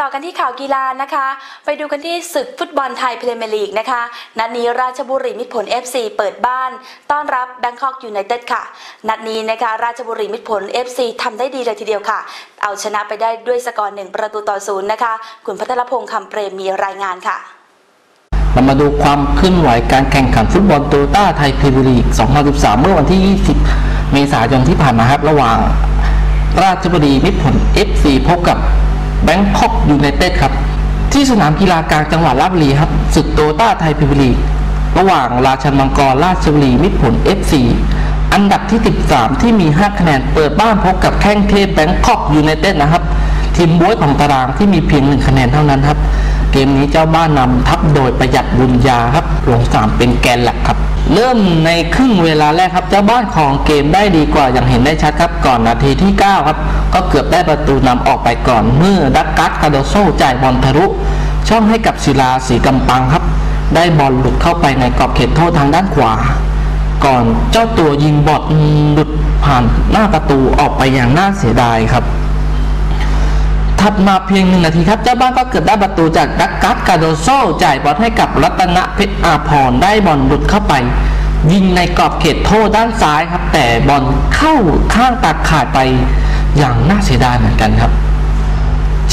ต่อกันที่ข่าวกีฬานะคะ ไปดูกันที่ศึกฟุตบอลไทยพรีเมียร์ลีกนะคะ นัดนี้ราชบุรีมิตรผล FC เปิดบ้าน ต้อนรับแบงคอกยูไนเต็ดค่ะ นัดนี้นะคะราชบุรีมิตรผล FC ทำได้ดีเลยทีเดียวค่ะ เอาชนะไปได้ด้วยสกอร์หนึ่งประตูต่อศูนย์นะคะ คุณพัทรพงษ์คำเปรมมีรายงานค่ะเรามาดูความเคลื่อนไหวการแข่งขันฟุตบอลโตโยต้าไทยพรีเมียร์ลีก 2013 เมื่อวันที่ 20 เมษายนที่ผ่านมาครับ ระหว่าง ราชบุรีมิตรผล FC พบกับ แบงคอกยูไนเต็ดครับ ที่สนามกีฬากลางจังหวัดราชบุรีครับศึกโตต้าไทยพรีเมีร์ลีระหว่างราชันมังกรราชบุรีมิตรผล FC อันดับที่ 13 ที่มี 5 คะแนนเปิดบ้านพบกับแข้งเทพแบงคอกยูไนเต็ดนะครับทีมบวยของตารางที่มีเพียง 1 คะแนนเท่านั้นครับ เกมนี้เจ้าบ้านนำทัพโดยประหยัดบุญญาครับลงสามเป็นแกนหลักครับ เริ่มในครึ่งเวลาแรกครับเจ้าบ้านของเกมได้ดีกว่าอย่างเห็นได้ชัดครับก่อนนาทีที่ 9 ครับ ก็เกือบได้ประตูนำออกไปก่อน เมื่อดักกัสคาโดโซจ่ายบอลทะลุช่องให้กับศิลาสีกำปังครับ ได้บอลหลุดเข้าไปในกรอบเขตโทษทางด้านขวา ก่อนเจ้าตัวยิงบอลหลุดผ่านหน้าประตูออกไปอย่างน่าเสียดายครับ ถัดมาเพียงหนึ่งนาทีครับ เจ้าบ้านก็เกิดได้ประตูจากดักกัสกาโดโซจ่ายบอลให้กับรัตนเพชรอาพรได้บอลหลุดเข้าไป ยิงในกรอบเขตโทษด้านซ้ายครับ แต่บอลเข้าข้างตัดขาดไปอย่างน่าเสียดายเหมือนกันครับ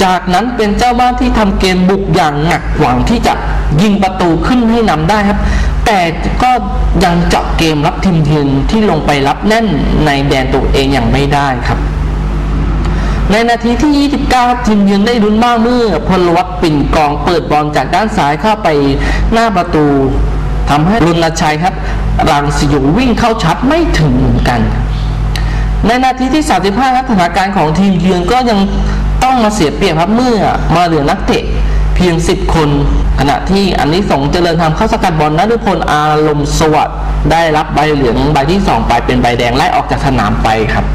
จากนั้นเป็นเจ้าบ้านที่ทำเกมบุกอย่างหนักหวังที่จะยิงประตูขึ้นให้นำได้ครับ แต่ก็ยังเจาะเกมรับทีมเยือนที่ลงไปรับแน่นในแดนตัวเองอย่างไม่ได้ครับ ในนาทีที่ 29 ทีมเยือนได้ลุ้นมากเมื่อพลวัตปิ่นกองเปิดบอลจากด้านซ้ายเข้าไปหน้าประตูทำให้รุนชัยครับรังสิยูวิ่งเข้าชัดไม่ถึงเหมือนกัน ในนาทีที่ 35ครับสถานการณ์ของทีมเยือนก็ยังต้องมาเสียเปรียบครับเมื่อมาเหลือนักเตะเพียง 10 คน ขณะที่อันนี้สงเจริญทำเข้าสกัดบอลนฤพลอารมณ์สวัสด์ได้รับใบเหลืองใบที่ 2 ไปเป็นใบแดงไล่ออกจากสนามไปครับ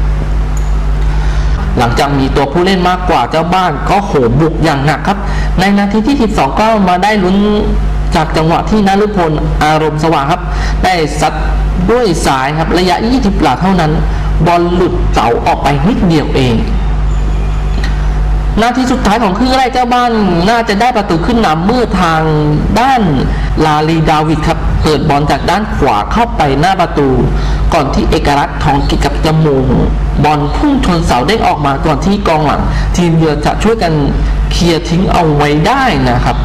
หลังจากมีตัวผู้เล่นมากกว่าเจ้าบ้านก็โหมบุกอย่างหนักครับ ในนาทีที่ 12 ก็มาได้ลุ้นจากจังหวะที่นฤพลอารมณ์สว่างครับ ได้ซัดด้วยสายครับระยะ 20 หลาเท่านั้น บอลหลุดเสาออกไปนิดเดียวเองนาทีสุดท้ายของครึ่งแรกเจ้าบ้านน่าจะได้ประตูขึ้นนำเมื่อทางด้านลาลีดาวิดครับเปิดบอลจากด้านขวาเข้าไปหน้าประตู ก่อนที่เอกลักษณ์ทองกิจกับจมูก บอลพุ่งชนเสาเด้งออกมาก่อนที่กองหลัง ทีมเยือนจะช่วยกันเคลียร์ทิ้งเอาไว้ได้นะครับ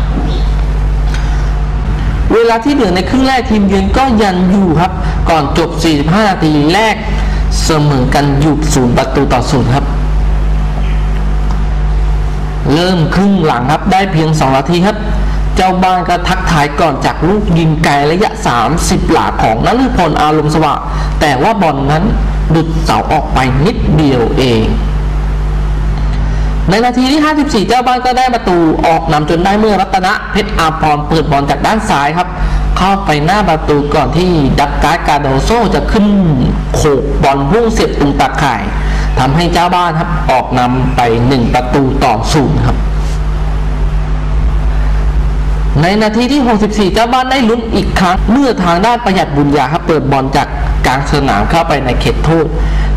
เวลาที่เหลือในครึ่งแรกทีมเยือนก็ยันอยู่ครับ ก่อนจบ 45 นาทีแรกเสมอกันอยู่ศูนย์ประตูต่อศูนย์ครับ เริ่มครึ่งหลังครับได้เพียง 2 นาทีครับ เจ้าบ้านก็ทักทายก่อนจากลูกยิงไกลระยะ 30 หลาของนฤพลอารมณ์สว่างแต่ว่าบอลนั้น ดุดเสาออกไปนิดเดียวเอง ในนาทีที่ 54 เจ้าบ้านก็ได้ประตูออกนำจนได้เมื่อรัตนะเพชรอาพรเปิดบอลจากด้านซ้ายครับ เข้าไปหน้าประตูก่อนที่ดักการ์กาโดโซจะขึ้นโขกบอลพุ่งเสียบตรงตาข่ายทำให้เจ้าบ้านครับออกนำไป 1 ประตูต่อศูนย์ครับในนาทีที่ 64 เจ้าบ้านได้ลุ้นอีกครั้ง เมื่อทางด้านประหยัดบุญญาครับเปิดบอลจาก กลางสนามเข้าไปในเขตโทษ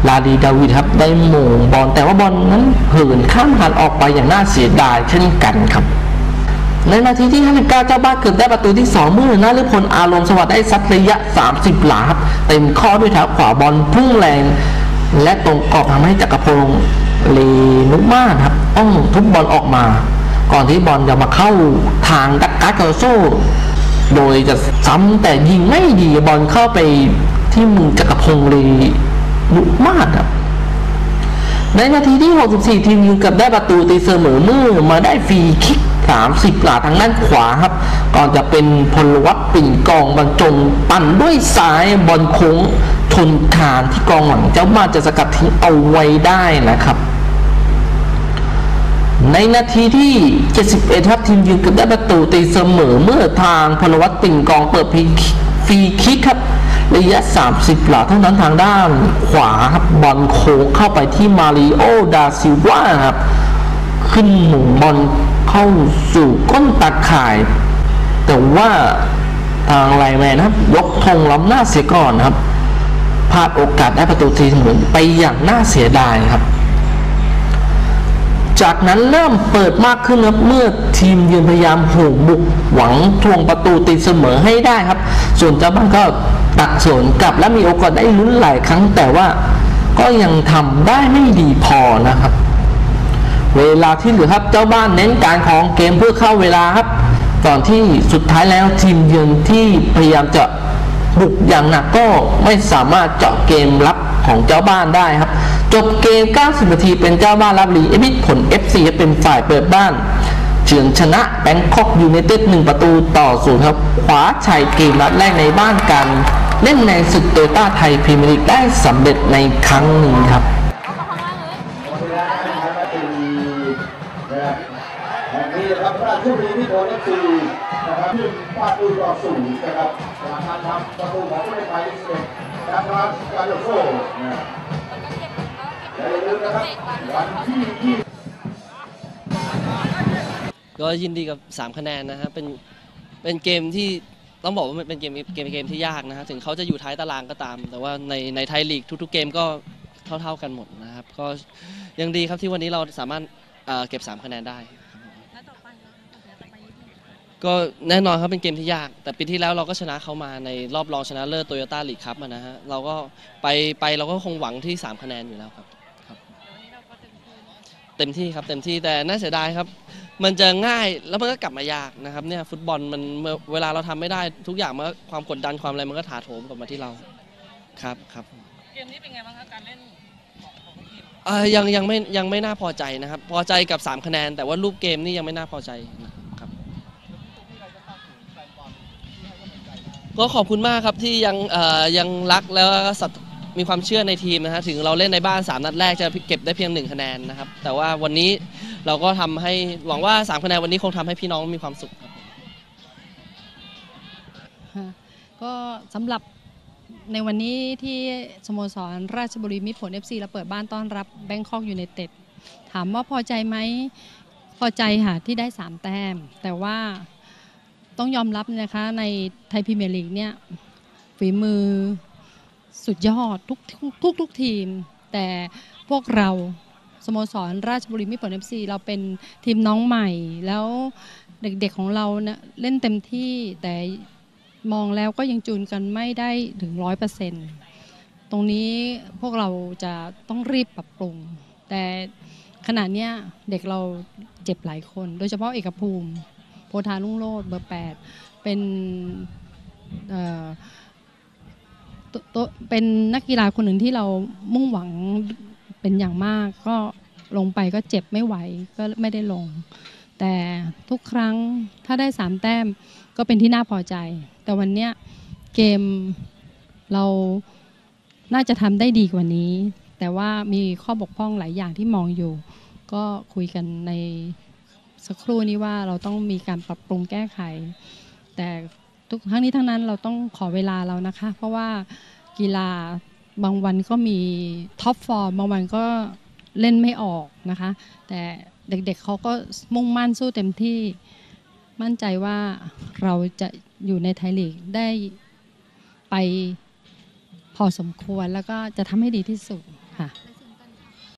ลาดีดาวิดครับได้โมงบอลแต่ว่าบอลนั้นเหินข้ามหันออกไปอย่างน่าเสียดายเช่นกันครับในนาทีที่ 59 เจ้าบ้านเกิดได้ประตูที่ 2 เมื่อนาฤพลอารมณ์สวัสดิ์ได้ซัดระยะ 30 หลาครับเต็มข้อด้วยเท้าขวาบอลพุ่งแรง และตรงกรอบทำให้จักรพงศ์เลนุมาครับต้องทุบบอลออกมา ก่อนที่บอลจะมาเข้าทางดักการ์กาโซโดยจะซ้ำแต่ยิงไม่ดีบอลเข้าไป ที่มือจักรพงศ์เลนุมาศครับในนาทีที่ 64 ทีมยิงเกับได้ประตูตีเสมอเมื่อมาได้ฟรีคิก 30 หลาทางด้านขวาครับ ก่อนจะเป็นพลวัตปิ่นกองบรรจงปั่นด้วยซ้ายบอลโค้งชนคานที่กองหลังเจ้ามาจะสกัดทิ้งเอาไว้ได้นะครับ ในนาทีที่ 71 ครับทีมยืนกับได้ประตูตีเสมอเมื่อทางพลวัตปิ่นกองเปิดฟรีคิกครับ ระยะ 30 หลาเท่านั้นทางด้านขวาครับบอลโค้งเข้าไปที่มาริโอดาซิลวาครับขึ้นหมุนบอลเข้าสู่ก้นตาข่าย แต่ว่าทางไลแมนครับ ยกธงล้ำหน้าเสียก่อนครับพลาดโอกาสได้ประตูทีเสมอไปอย่างน่าเสียดายครับ จากนั้นเริ่มเปิดมากขึ้นครับเมื่อทีมยืนพยายามโหมบุกหวังทวงประตูตีเสมอให้ได้ครับ ส่วนเจ้าบ้านก็ ตักสวนกลับและมีโอกาสได้ลุ้นหลายครั้งแต่ว่าก็ยังทำได้ไม่ดีพอนะครับ เวลาที่เหลือครับเจ้าบ้านเน้นการของเกมเพื่อเข้าเวลาครับก่อนที่สุดท้ายแล้วทีมเยือนที่พยายามจะบุกอย่างหนักก็ไม่สามารถเจาะเกมรับของเจ้าบ้านได้ครับ จบเกม 90 นาทีเป็นเจ้าบ้านรับรีเอมิผล FC เป็นฝ่ายเปิดบ้านเฉือนชนะแบงคอกยูไนเต็ด1ประตูต่อศูนย์ครับคว้าชัยเกมนัดแรกในบ้านกัน เล่นในศึกโตโยต้าไทยพรีเมียร์ลีกได้สำเร็จในครั้งนี้ครับแห่งนี้นะครับราชบุรีมิตรผลเอฟซีนะครับขึ้นประตูต่อศูนย์นะครับจากการทำประตูของผู้เล่นไทยที่สิบเอ็ดจากร้านการโยโซ่นะและอย่าลืมนะครับวันที่ยี่ก็ยินดีกับ 3 คะแนนนะฮะเป็นเป็นเกมที่ ต้องบอกว่ามันเป็นเกมเกมเกมที่ยากนะฮะถึงเขาจะอยู่ท้ายตารางก็ตาม แต่ว่าในในไทยลีกทุกๆเกมก็เท่าๆกันหมดนะครับก็ยังดีครับที่วันนี้เราสามารถเอ่อเก็บ 3 คะแนนได้ครับผมก็แน่นอนครับเป็นเกมที่ยาก แต่ปีที่แล้วเราก็ชนะเขามาในรอบรองชนะเลิศโตโยต้าลีกครับนะฮะเราก็ไปไปเราก็คงหวังที่ 3 คะแนนอยู่แล้วครับครับเต็มที่ครับเต็มที่แต่น่าเสียดายครับ มันจะง่ายแล้วมันก็กลับมายากนะครับเนี่ยฟุตบอลมันเมื่อเวลาเราทำไม่ได้ทุกอย่างมันก็ความกดดันความอะไรมันก็ถาโถมกลับมาที่เราครับครับเกมนี้เป็นไงบ้างครับการเล่นของของทีมเอ่อยังยังไม่ยังไม่น่าพอใจนะครับ พอใจกับ 3 คะแนน แต่ว่ารูปเกมนี่ยังไม่น่าพอใจนะครับก็ขอบคุณมากครับที่ยังเอ่อยังรักแล้วก็ศรัทมีความเชื่อในทีมนะฮะถึงเราเล่นในบ้าน 3 นัดแรกจะเก็บได้เพียง 1 คะแนนนะครับ แต่ว่าวันนี้ เราก็ทำให้หวังว่า3คะแนนวันนี้คงทำให้พี่น้องมีความสุขครับ ค่ะก็สำหรับในวันนี้ที่สโมสรราชบุรีมิตรผล FC เราเปิดบ้านต้อนรับแบงคอกยูไนเต็ดถามว่าพอใจไหมพอใจค่ะที่ได้ 3 แต้ม แต่ว่าต้องยอมรับนะคะในไทยพรีเมียร์ลีกเนี่ยฝีมือสุดยอดทุกทุกทุกทีม แต่พวกเรา สโมสรราชบุรีมิตรผล FC เราเป็นทีมน้องใหม่ แล้วเด็กๆของเราเนี่ยเล่นเต็มที่แต่มองแล้วก็ยังจูนกันไม่ได้ถึงร้อยเปอร์เซ็นต์ตรงนี้พวกเราจะต้องรีบปรับปรุง แต่ขณะเนี้ยเด็กเราเจ็บหลายคน โดยเฉพาะเอกภูมิ โพธาลุ่งโลดเบอร์ 8 เป็นเอ่อเป็นนักกีฬาคนหนึ่งที่เรามุ่งหวัง เป็นอย่างมากก็ลงไปก็เจ็บไม่ไหวก็ไม่ได้ลง แต่ทุกครั้งถ้าได้สามแต้มก็เป็นที่น่าพอใจ แต่วันเนี้ยเกมเราน่าจะทำได้ดีกว่านี้ แต่ว่ามีข้อบกพร่องหลายอย่างที่มองอยู่ ก็คุยกันในสักครู่นี้ว่าเราต้องมีการปรับปรุงแก้ไข แต่ทุกทั้งนี้ทั้งนั้นเราต้องขอเวลาเรานะคะ เพราะว่ากีฬา บางวันก็มีท็อปฟอร์มบางวันก็เล่นไม่ออกนะคะ แต่เด็กๆเขาก็มุ่งมั่นสู้เต็มที่มั่นใจว่าเราจะอยู่ในไทยลีกได้ไปพอสมควรแล้วก็จะทำให้ดีที่สุดค่ะ